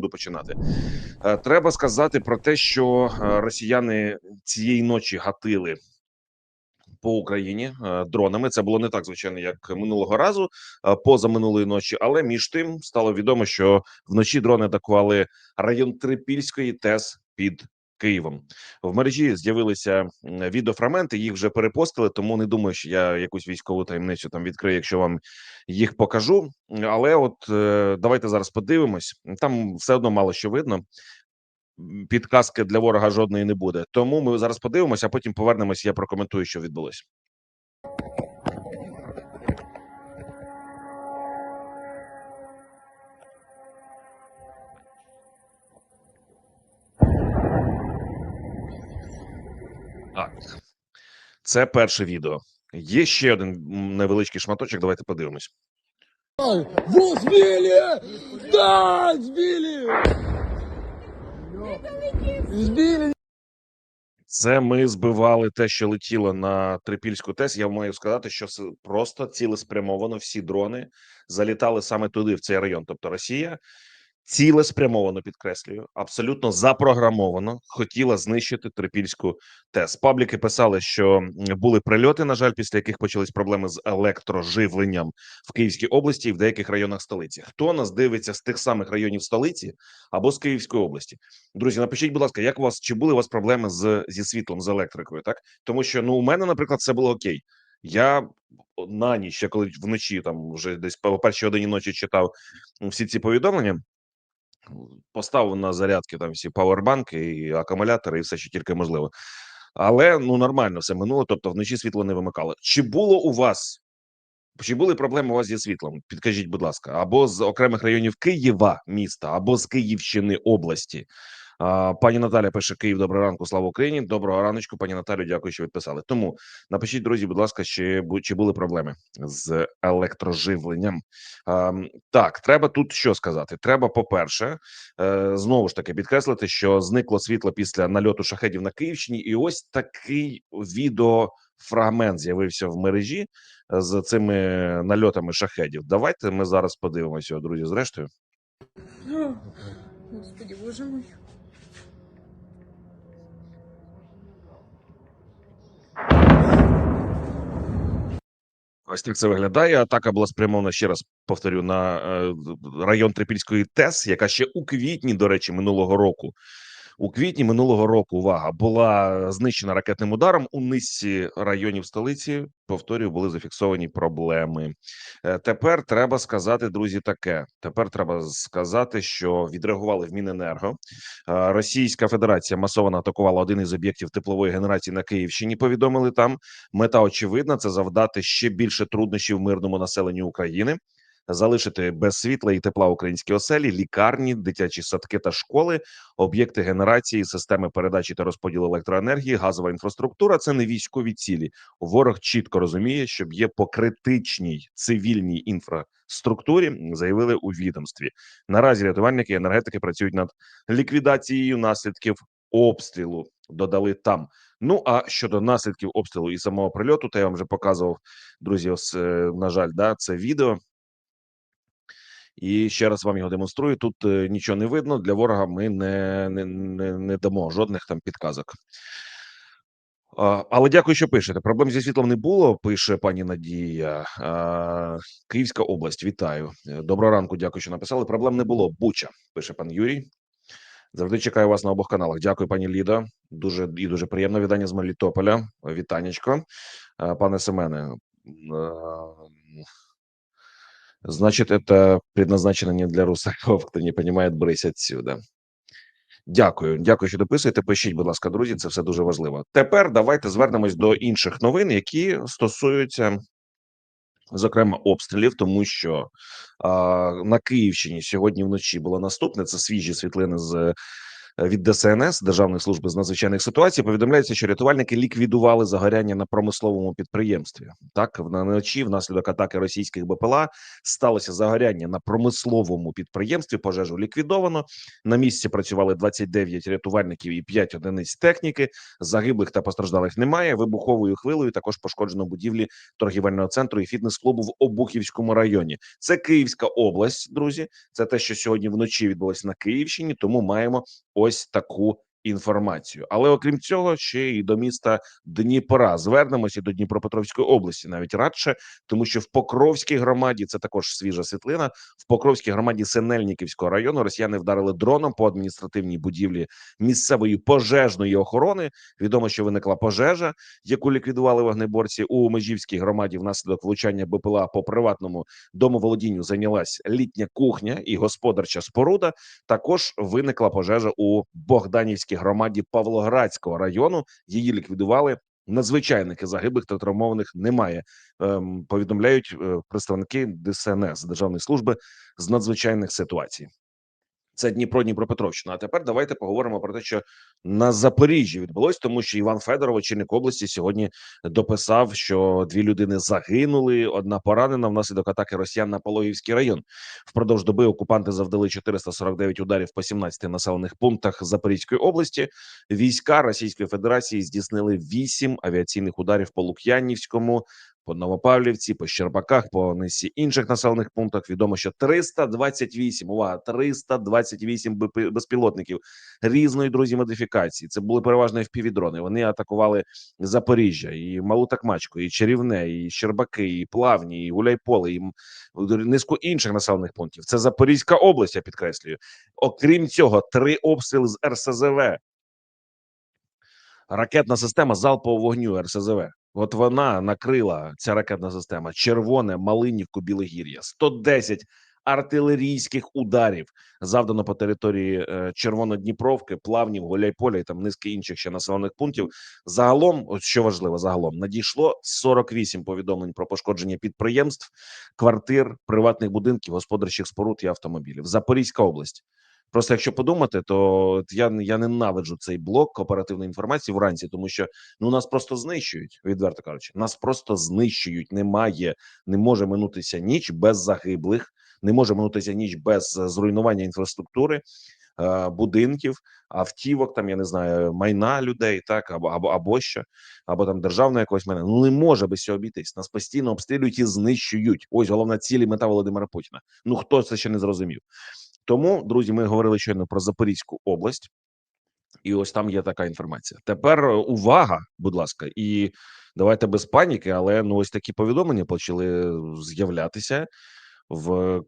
буду починати. Е, Треба сказати про те, що е, росіяни цієї ночі гатили по Україні е, дронами. Це було не так звичайно, як минулого разу, поза минулої ночі. Але між тим стало відомо, що вночі дрони атакували район Трипільської ТЕС під Києвом. В мережі з'явилися відеофрагменти. Їх вже перепостили, тому не думаю, що я якусь військову таємницю там відкрию, якщо вам їх покажу. Але от е, давайте зараз подивимось. Там все одно мало що видно. Підказки для ворога жодної не буде. Тому ми зараз подивимося, а потім повернемось. Я прокоментую, що відбулося. Це перше відео. Є ще один невеличкий шматочок. Давайте подивимось. Да! Сбили! Це ми збивали те, що летіло на Трипільську ТЕС. Я маю сказати, що просто цілеспрямовано всі дрони залітали саме туди, в цей район. Тобто Росія цілеспрямовано підкреслюю, абсолютно запрограмовано хотіла знищити Трипільську ТЕС. Пабліки писали, що були прильоти, на жаль, після яких почались проблеми з електроживленням в Київській області і в деяких районах столиці. Хто нас дивиться з тих самих районів столиці або з Київської області? Друзі, напишіть, будь ласка, як у вас чи були у вас проблеми з зі світлом, з електрикою? Так тому що ну у мене, наприклад, все було окей. Я на ніч, ще коли вночі там вже десь по першій годині ночі читав всі ці повідомлення. Поставив на зарядки там всі павербанки і акумулятори, і все, що тільки можливо. Але ну нормально все минуло. Тобто вночі світло не вимикало. Чи було у вас? Чи були проблеми у вас зі світлом? Підкажіть, будь ласка, або з окремих районів Києва міста, або з Київщини області. Пані Наталя пише Київ. Доброго ранку, слава Україні. Доброго раночку, пані Наталю. Дякую, що відписали. Тому напишіть, друзі, будь ласка, чи, чи були проблеми з електроживленням? Так, треба тут що сказати. Треба, по-перше, е, знову ж таки підкреслити, що зникло світло після нальоту шахедів на Київщині, і ось такий відеофрагмент з'явився в мережі з цими нальотами шахедів. Давайте ми зараз подивимося, друзі. Зрештою, Господи, боже мой. Ось так це виглядає. Атака була спрямована ще раз. Повторю на е, район Трипільської ТЕС, яка ще у квітні, до речі, минулого року. У квітні минулого року увага була знищена ракетним ударом у низці районів столиці. Повторюю, були зафіксовані проблеми. Е, Тепер треба сказати, друзі, таке. Тепер треба сказати, що відреагували в Міненерго. Е, Російська Федерація масово атакувала один із об'єктів теплової генерації на Київщині. Повідомили там. Мета очевидна це завдати ще більше труднощів мирному населенню України. Залишити без світла і тепла українські оселі, лікарні, дитячі садки та школи, об'єкти генерації, системи передачі та розподілу електроенергії, газова інфраструктура це не військові цілі. Ворог чітко розуміє, що б'є по критичній цивільній інфраструктурі. Заявили у відомстві. Наразі рятувальники і енергетики працюють над ліквідацією наслідків обстрілу. Додали там. Ну а щодо наслідків обстрілу і самого прильоту, то я вам вже показував друзі. Ось е, на жаль, да, це відео. І ще раз вам його демонструю. Тут е, нічого не видно. Для ворога ми не, не, не, не дамо жодних там підказок. Але дякую, що пишете. Проблем зі світлом не було. Пише пані Надія. Київська область. Вітаю. Е, Доброго ранку. Дякую, що написали. Проблем не було. Буча, пише пан Юрій. Завжди чекаю вас на обох каналах. Дякую, пані Ліда. Дуже і дуже приємне вітання з Мелітополя. Вітанечко. Пане Семене. Значит, это предназначено не для русаков, хто не понимает, брись отсюда. Дякую, дякую, що дописуєте. Пишіть, будь ласка, друзі, це все дуже важливо. Тепер давайте звернемось до інших новин, які стосуються, зокрема, обстрілів, тому що а, на Київщині сьогодні вночі було наступне. Це свіжі світлини з від ДСНС Державної служби з надзвичайних ситуацій повідомляється, що рятувальники ліквідували загоряння на промисловому підприємстві. Так вночі, внаслідок атаки російських БПЛА, сталося загоряння на промисловому підприємстві. Пожежу ліквідовано. На місці працювали 29 рятувальників і 5 одиниць техніки. Загиблих та постраждалих немає. Вибуховою хвилею також пошкоджено будівлі торгівельного центру і фітнес-клубу в Обухівському районі. Це Київська область, друзі. Це те, що сьогодні вночі відбулося на Київщині. Тому маємо ось таку інформацію. Але окрім цього, ще й до міста Дніпра звернемося до Дніпропетровської області, навіть радше, тому що в Покровській громаді це також свіжа світлина. В Покровській громаді Синельниківського району росіяни вдарили дроном по адміністративній будівлі місцевої пожежної охорони. Відомо, що виникла пожежа, яку ліквідували вогнеборці у Межівській громаді. Внаслідок влучання БПЛА по приватному домоволодінню зайнялась літня кухня і господарча споруда. Також виникла пожежа у Богданівській громаді Павлоградського району. Її ліквідували. Надзвичайники загиблих та травмованих немає. Ем, повідомляють е, представники ДСНС Державної служби з надзвичайних ситуацій. Це Дніпро, Дніпропетровщина. А тепер давайте поговоримо про те, що на Запоріжжі відбулось, тому що Іван Федоров, очільник області, сьогодні дописав, що дві людини загинули. Одна поранена внаслідок атаки росіян на Пологівський район. Впродовж доби окупанти завдали 449 ударів по 17 населених пунктах Запорізької області. Війська Російської Федерації здійснили 8 авіаційних ударів по Лук'янівському. По Новопавлівці, по Щербаках, по низці інших населених пунктах відомо, що 328, увага, 328 безпілотників різної друзі модифікації. Це були переважно FPV-дрони. Вони атакували Запоріжжя, і Малу Такмачку, і Чарівне, і Щербаки, і Плавні, і Гуляйполе, і низку інших населених пунктів. Це Запорізька область, я підкреслюю. Окрім цього, три обстріли з РСЗВ. Ракетна система залпового вогню РСЗВ. От вона накрила ця ракетна система червоне, Малинівку, Білогір'я, 110 артилерійських ударів завдано по території е, Червонодніпровки, Плавнів, Гуляйполя і там низки інших ще населених пунктів. Загалом, от що важливо, загалом надійшло 48 повідомлень про пошкодження підприємств, квартир, приватних будинків, господарчих споруд і автомобілів. Запорізька область. Просто якщо подумати, то я я ненавиджу цей блок оперативної інформації вранці, тому що ну нас просто знищують, відверто кажучи, нас просто знищують. Немає, не може минутися ніч без загиблих, не може минутися ніч без зруйнування інфраструктури, е, будинків, автівок, там я не знаю, майна людей, так або або або що, або там державного якогось майна. Ну не може без цього обійтись. Нас постійно обстрілюють і знищують. Ось головна ціль і мета Володимира Путіна. Ну хто це ще не зрозумів? Тому, друзі, ми говорили щойно про Запорізьку область, і ось там є така інформація. Тепер е, увага, будь ласка, і давайте без паніки, але ну ось такі повідомлення почали з'являтися в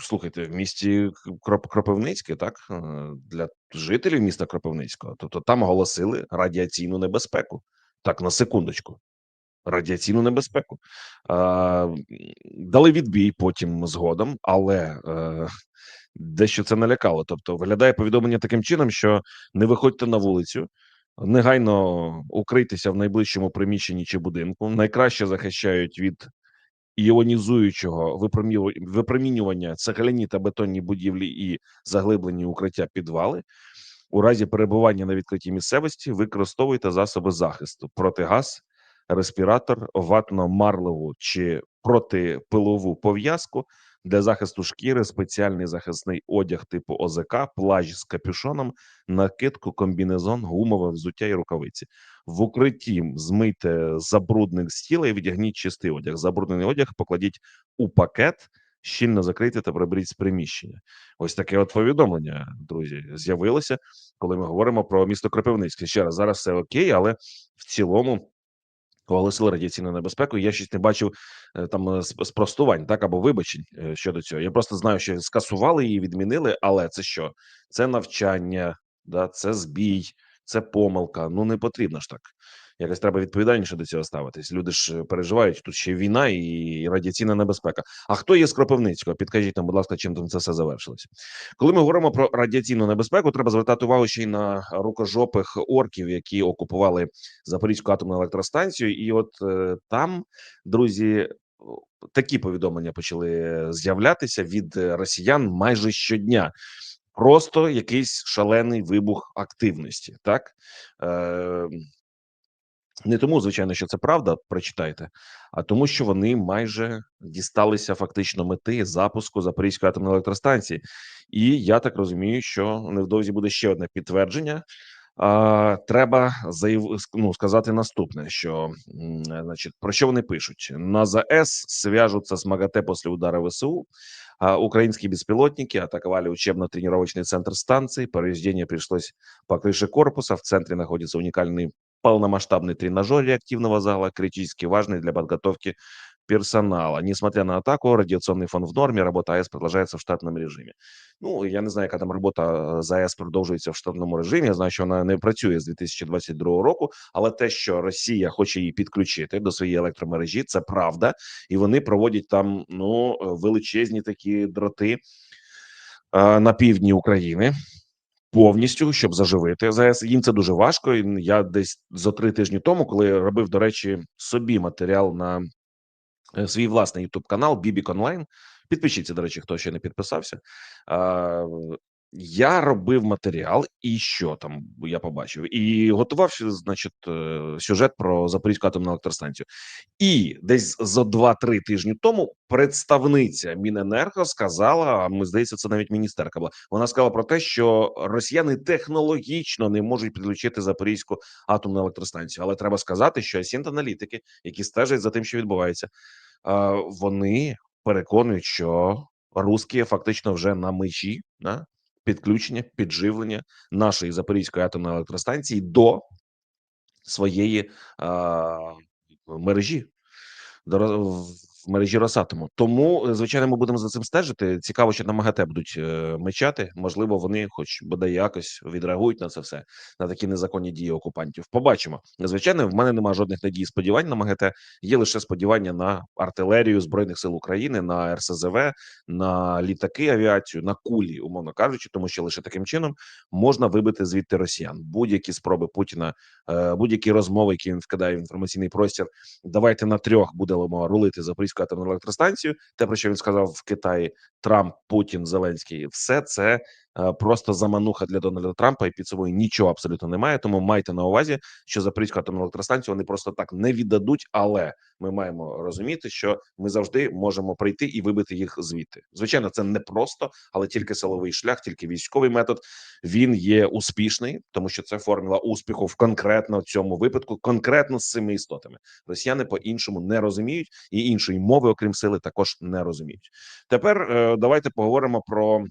слухайте в місті Кроп, Кропивницьке, так е, для жителів міста Кропивницького. Тобто там оголосили радіаційну небезпеку. Так, на секундочку. Радіаційну небезпеку. М, дали відбій потім згодом, але е, дещо це налякало. Тобто, виглядає повідомлення таким чином, що не виходьте на вулицю, негайно укрийтеся в найближчому приміщенні чи будинку. Найкраще захищають від іонізуючого випромінювання цегляні та бетонні будівлі і заглиблені укриття підвали. У разі перебування на відкритій місцевості використовуйте засоби захисту: протигаз, респіратор, ватно-марлеву чи протипилову пов'язку для захисту шкіри, спеціальний захисний одяг типу ОЗК, плащ з капюшоном, накидку, комбінезон, гумове взуття і рукавиці. В укритті змийте забрудник з тіла і відягніть чистий одяг. Забруднений одяг покладіть у пакет, щільно закрийте та приберіть з приміщення. Ось таке от повідомлення, друзі, з'явилося, коли ми говоримо про місто Кропивницьке. Ще раз зараз все окей, але в цілому. Оголосили радіаційну небезпеку. Я щось не бачив е, там е, спростувань, так або вибачень е, щодо цього. Я просто знаю, що скасували її, відмінили. Але це що? Це навчання, да, це збій, це помилка. Ну не потрібно ж так. Якось треба відповідальніше до цього ставитись. Люди ж е, переживають. Тут ще війна і радіаційна небезпека. А хто є з Кропивницького? Підкажіть нам, будь ласка, чим там це все завершилось? Коли ми говоримо про радіаційну небезпеку, треба звертати увагу ще й на рукожопих орків, які окупували Запорізьку атомну електростанцію, і от е, там, друзі, такі повідомлення почали з'являтися від е, росіян майже щодня. Просто якийсь шалений вибух активності, так е, не тому, звичайно, що це правда, прочитайте, а тому, що вони майже дісталися фактично мети запуску Запорізької атомної електростанції. І я так розумію, що невдовзі буде ще одне підтвердження. Треба заяв... ну, сказати наступне: що значить, про що вони пишуть? На ЗАЕС свяжутся с МАГАТЭ после удара ВСУ. А, украинские беспилотники атаковали учебно-тренировочный центр станции. Повреждение пришлось по крыше корпуса. В центре находится уникальный полномасштабный тренажер реактивного зала, критически важный для подготовки персонала. Несмотря на атаку, радиационный фон в норме, работа АЭС продолжается в штатном режимі. Ну я не знаю, яка там робота е, ЗАЕС продовжується в штатному режимі. Я знаю, що вона не працює з 2022 року, але те, що Росія хоче її підключити до своєї електромережі, це правда, і вони проводять там ну величезні такі дроти е, на півдні України. Повністю щоб заживити ЗАЕС. Їм це дуже важко. Я десь за три тижні тому, коли робив, до речі, собі матеріал на свій власний Ютуб канал Бібік Онлайн. Підпишіться, до речі, хто ще не підписався. Я робив матеріал, і що там я побачив, і готував значить, е, сюжет про Запорізьку атомну електростанцію. І десь за 2-3 тижні тому представниця Міненерго сказала: ми здається, це навіть міністерка була. Вона сказала про те, що росіяни технологічно не можуть підключити Запорізьку атомну електростанцію. Але треба сказати, що асінт-аналітики, які стежать за тим, що відбувається, вони переконують, що русські фактично вже на межі да, підключення, підживлення нашої Запорізької атомної електростанції до своєї е мережі. До в мережі Росатому. Тому, е, звичайно, ми будемо за цим стежити. Цікаво, що на МАГАТЕ будуть е, мечати. Можливо, вони, хоч бодай якось, відреагують на це все, на такі незаконні дії окупантів. Побачимо. Звичайно, в мене немає жодних надій сподівань на МАГАТЕ. Є лише сподівання на артилерію збройних сил України, на РСЗВ, на літаки, авіацію, на кулі, умовно кажучи, тому що лише таким чином можна вибити звідти росіян. Будь-які спроби Путіна, е, будь-які розмови, які він вкидає в інформаційний простір. Давайте на трьох будемо рулити Запорізьку атомну електростанцію. Те, про що він сказав в Китаї Трамп, Путін, Зеленський, все це просто замануха для Дональда Трампа, і під собою нічого абсолютно немає. Тому майте на увазі, що Запорізьку атомну електростанцію вони просто так не віддадуть. Але ми маємо розуміти, що ми завжди можемо прийти і вибити їх звідти. Звичайно, це не просто, але тільки силовий шлях, тільки військовий метод. Він є успішний, тому що це формула успіху в конкретно цьому випадку, конкретно з цими істотами. Росіяни по-іншому не розуміють, і іншої мови, окрім сили, також не розуміють. Тепер е, давайте поговоримо про.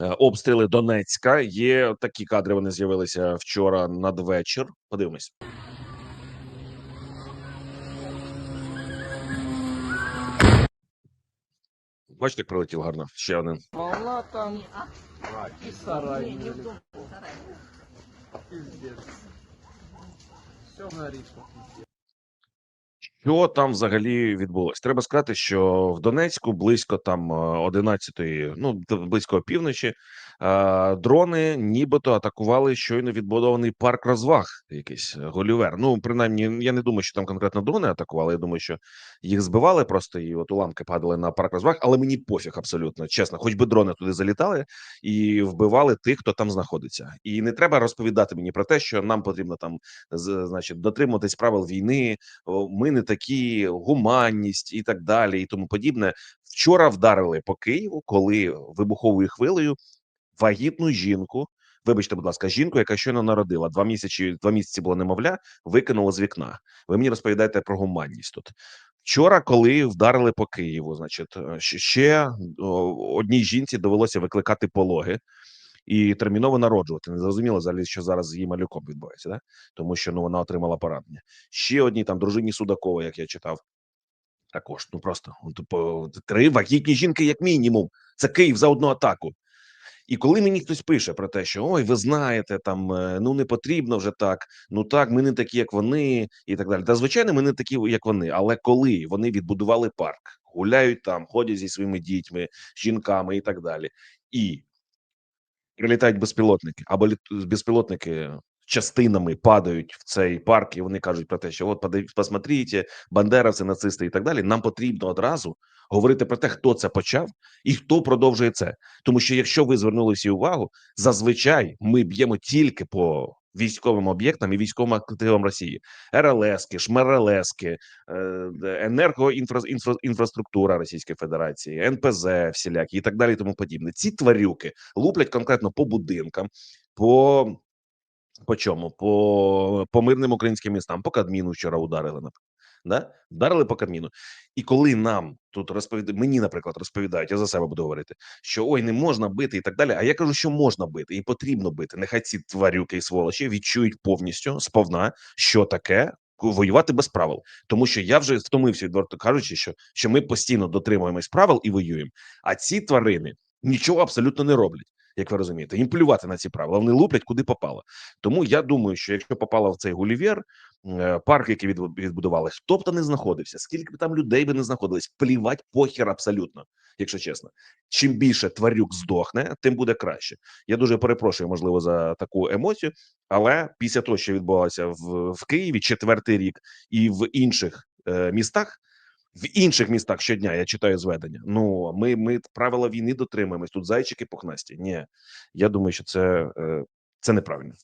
Е, Обстріли Донецька є такі кадри. Вони з'явилися вчора надвечір. Подивимось. Бачите, як прилетів гарно. Ще один. Волна там и сарай. Все горит. Що там взагалі відбулось? Треба сказати, що в Донецьку близько там 11-ї, ну д- близько опівночі, е, дрони нібито атакували щойно відбудований парк розваг, якийсь е, Голівер. Ну, принаймні, я не думаю, що там конкретно дрони атакували. Я думаю, що їх збивали просто і от уламки падали на парк розваг, але мені пофіг абсолютно чесно. Хоч би дрони туди залітали і вбивали тих, хто там знаходиться. І не треба розповідати мені про те, що нам потрібно там значить дотримуватись правил війни, ми не такі, гуманність і так далі, і тому подібне. Вчора вдарили по Києву, коли вибуховою хвилею вагітну жінку. Вибачте, будь ласка, жінку, яка щойно народила два місяці, два місяці було немовля, викинула з вікна. Ви мені розповідаєте про гуманність тут. Вчора, коли вдарили по Києву, значить, е, ще- одній жінці довелося викликати пологи і терміново народжувати. Не зрозуміло взагалі, що зараз з її малюком відбувається, да? тому що ну вона отримала поранення. Ще одній там дружині Судакова, як я читав. Також ну просто три вагітні жінки, як мінімум. Це Київ за одну атаку. І коли мені хтось пише про те, що ой, ви знаєте, там е, ну не потрібно вже так, ну так, ми не такі, як вони, і так далі. Та звичайно, ми не такі, як вони. Але коли вони відбудували парк, гуляють там, ходять зі своїми дітьми, жінками і так далі, і прилітають безпілотники або безпілотники частинами падають в цей парк, і вони кажуть про те, що от подиві- посмотрите, бандеровці, нацисти і так далі. Нам потрібно одразу говорити про те, хто це почав і хто продовжує це. Тому що якщо ви звернули всі увагу, зазвичай ми б'ємо тільки по військовим об'єктам і військовим активам Росії: РЛСки, ШМРЛСки, енергоінфраструктура Російської Федерації, НПЗ, всілякі і так далі, і тому подібне. Ці тварюки луплять конкретно по будинкам, по. По чому? По, по мирним українським містам, по Кадміну вчора ударили. Да? Вдарили по Кадміну. І коли нам тут розповідають, мені, наприклад, розповідають, я за себе буду говорити, що ой, не можна бити і так далі. А я кажу, що можна бити і потрібно бити. Нехай ці тварюки і сволочі відчують повністю сповна, що таке воювати без правил. Тому що я вже втомився, відверто кажучи, що, що ми постійно дотримуємось правил і воюємо. А ці тварини нічого абсолютно не роблять. Як ви розумієте, їм плювати на ці правила, вони луплять куди попало. Тому я думаю, що якщо попала в цей Гулівер, е, парк, який відбу- відбудували, хто б там не знаходився, скільки б там людей би не знаходились, плівать похер абсолютно, якщо чесно. Чим більше тварюк здохне, тим буде краще. Я дуже перепрошую, можливо, за таку емоцію, але після того, що відбувалося в, в Києві четвертий рік і в інших е, містах. В інших містах щодня я читаю зведення. Ну ми, ми правила війни дотримуємось. Тут зайчики пухнасті. Ні, я думаю, що це, е, це неправильно.